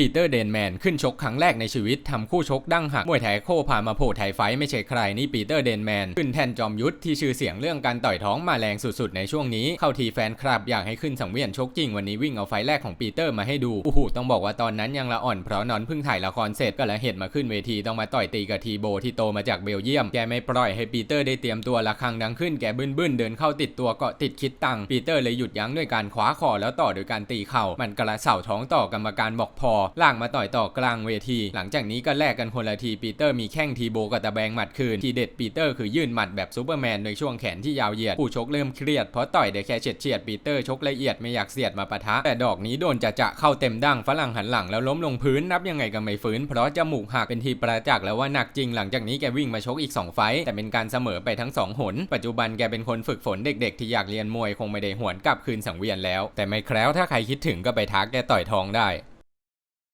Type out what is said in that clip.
ปีเตอร์เดนแมนขึ้นชกครั้งแรกในชีวิตทำคู่ชกดั้งหักมวยไทยโคพานมาโผล่ไทยไฟไม่ใช่ใครนี่ปีเตอร์เดนแมนขึ้นแทนจอมยุทธที่ชื่อเสียงเรื่องการต่อยท้องมาแรงสุดๆ ในช่วงนี้ เข้าทีแฟนคลับอยากให้ขึ้นสังเวียนชกจริงวันนี้วิ่งเอาไฟแรกของปีเตอร์มาให้ดูโอ้โหต้องบอกว่าตอนนั้นยังละอ่อนเพราะนอนเพิ่งถ่ายละครเสร็จก็ละเหตุมาขึ้นเวทีต้องมาต่อยตีกับทีโบที่โตมาจากเบลเยียมแกไม่ปล่อยให้ปีเตอร์ได้เตรียมตัวละครังดังขึ้นแกบึ้นบึ้นๆเดินเข้าติดตัวเกาะติดคิดตังปีเตอร์เลยหยุดยั้งด้วยการคว้าคอแล้วต่อโดยการตีเข่ามันกระเสาท้องต่อกรรมการบอกพอล่างมาต่อยต่อกลางเวที หลังจากนี้ก็แลกกันคนละทีปีเตอร์มีแข้งทีโบกับตะแบงหมัดคืนทีเด็ดปีเตอร์คือยื่นหมัดแบบซูเปอร์แมนโดยช่วงแขนที่ยาวเหยียดผู้ชกเริ่มเครียดเพราะต่อยได้แค่เฉียดเฉียดปีเตอร์ชกละเอียดไม่อยากเสียดมาปะทะ แต่ดอกนี้โดนจะจะเข้าเต็มดั้งฝรั่งหันหลังแล้วล้มลงพื้นนับยังไงก็ไม่ฟื้น เพราะจมูกหักเป็นทีประจักษ์แล้วว่าหนักจริงหลังจากนี้แกวิ่งมาชกอีก 2 ไฟต์แต่เป็นการเสมอไปทั้ง 2 หน ปัจจุบันแกเป็นคนฝึกฝนเด็กๆ ที่อยากเรียนมวยคงไม่ได้หวนกลับคืนสังเวียนแล้ว แต่ไม่แคล้วถ้าใครคิดถึงก็ไปทักแกต่อยทองได้